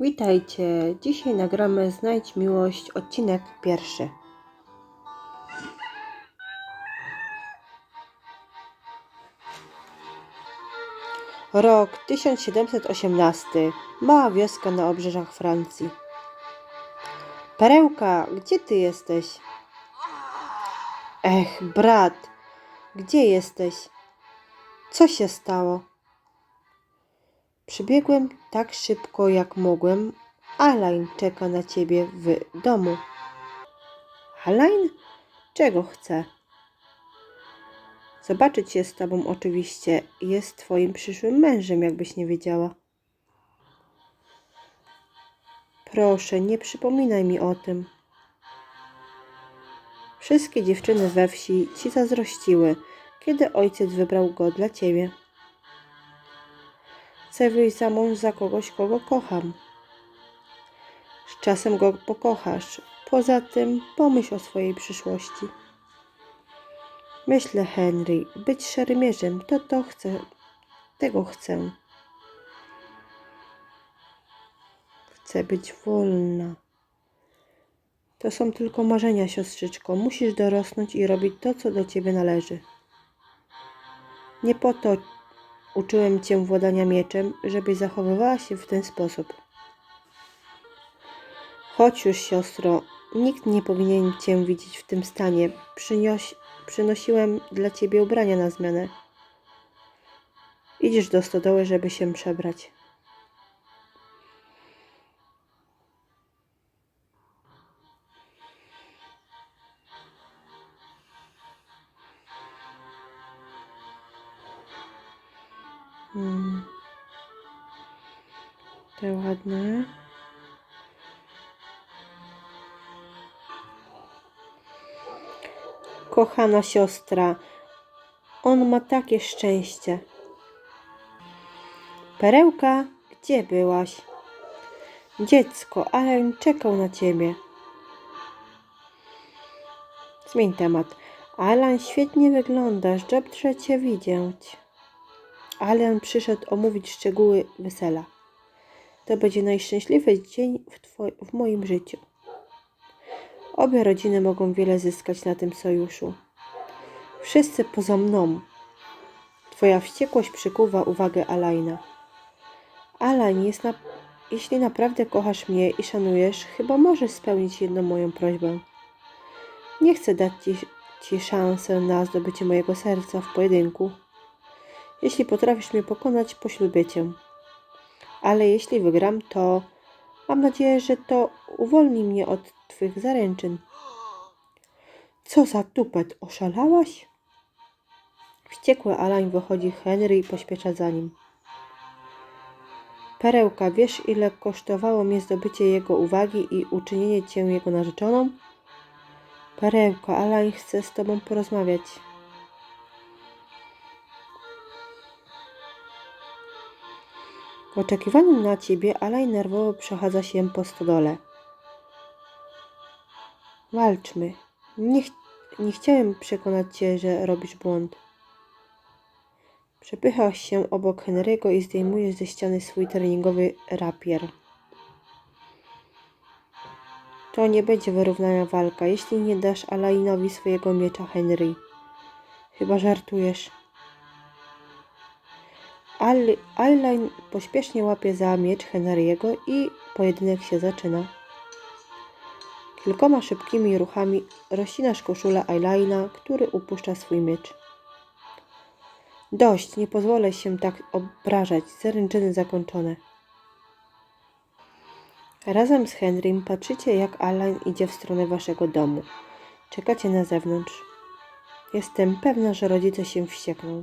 Witajcie. Dzisiaj nagramy Znajdź Miłość, odcinek pierwszy. Rok 1718. Mała wioska na obrzeżach Francji. Perełka, gdzie ty jesteś? Ech, brat, gdzie jesteś? Co się stało? Przybiegłem tak szybko, jak mogłem. Alain czeka na ciebie w domu. Alain? Czego chce? Zobaczyć się z tobą oczywiście. Jest twoim przyszłym mężem, jakbyś nie wiedziała. Proszę, nie przypominaj mi o tym. Wszystkie dziewczyny we wsi ci zazdrościły, kiedy ojciec wybrał go dla ciebie. Chcę wyjść za mąż za kogoś, kogo kocham. Z czasem go pokochasz. Poza tym pomyśl o swojej przyszłości. Myślę, Henry, być szermierzem, to to chcę. Tego chcę. Chcę być wolna. To są tylko marzenia, siostrzyczko. Musisz dorosnąć i robić to, co do ciebie należy. Nie po to uczyłem cię władania mieczem, żebyś zachowywała się w ten sposób. Chodź już, siostro. Nikt nie powinien cię widzieć w tym stanie. Przynosiłem dla ciebie ubrania na zmianę. Idziesz do stodoły, żeby się przebrać. Te ładne. Kochana siostra, on ma takie szczęście. Perełka, gdzie byłaś? Dziecko, Alan czekał na ciebie. Zmień temat. Alan, świetnie wyglądasz, dobrze cię widzieć. Alan przyszedł omówić szczegóły wesela. To będzie najszczęśliwszy dzień w, w moim życiu. Obie rodziny mogą wiele zyskać na tym sojuszu. Wszyscy poza mną. Twoja wściekłość przykuwa uwagę Alaina. Alain, jest na... jeśli naprawdę kochasz mnie i szanujesz, chyba możesz spełnić jedną moją prośbę. Nie chcę dać ci, ci szansę na zdobycie mojego serca w pojedynku. Jeśli potrafisz mnie pokonać, poślubię cię. Ale jeśli wygram, to mam nadzieję, że to uwolni mnie od twych zaręczyn. Co za tupet, oszalałaś? Wściekły Alain wychodzi Henry i pośpiesza za nim. Perełka, wiesz ile kosztowało mnie zdobycie jego uwagi i uczynienie cię jego narzeczoną? Perełka, Alain chce z tobą porozmawiać. W oczekiwaniu na ciebie Alain nerwowo przechadza się po stodole. Walczmy. Nie, ch- nie chciałem przekonać cię, że robisz błąd. Przepychasz się obok Henry'ego i zdejmujesz ze ściany swój treningowy rapier. To nie będzie wyrównana walka, jeśli nie dasz Alainowi swojego miecza, Henry. Chyba żartujesz. Alain pośpiesznie łapie za miecz Henry'ego i pojedynek się zaczyna. Kilkoma szybkimi ruchami rozcinasz koszulę Alaina, który upuszcza swój miecz. Dość, nie pozwolę się tak obrażać. Zaręczyny zakończone. Razem z Henrym patrzycie, jak Alain idzie w stronę waszego domu. Czekacie na zewnątrz. Jestem pewna, że rodzice się wściekną.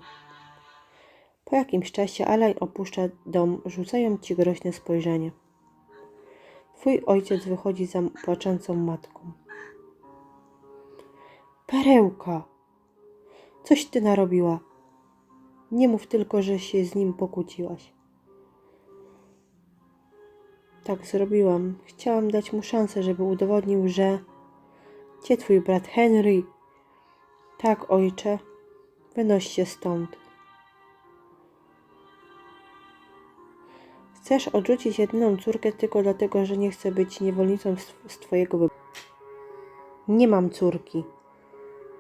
Po jakimś czasie Alain opuszcza dom, rzucając ci groźne spojrzenie. Twój ojciec wychodzi za płaczącą matką. Perełka! Coś ty narobiła. Nie mów tylko, że się z nim pokłóciłaś. Tak zrobiłam. Chciałam dać mu szansę, żeby udowodnił, że... Gdzie twój brat Henry? Tak, ojcze. Wynoś się stąd. Chcesz odrzucić jedyną córkę tylko dlatego, że nie chcę być niewolnicą z twojego wyboru. Nie mam córki.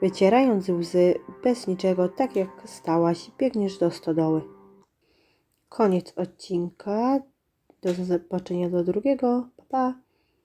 Wycierając łzy, bez niczego, tak jak stałaś, biegniesz do stodoły. Koniec odcinka. Do zobaczenia do drugiego. Pa, pa.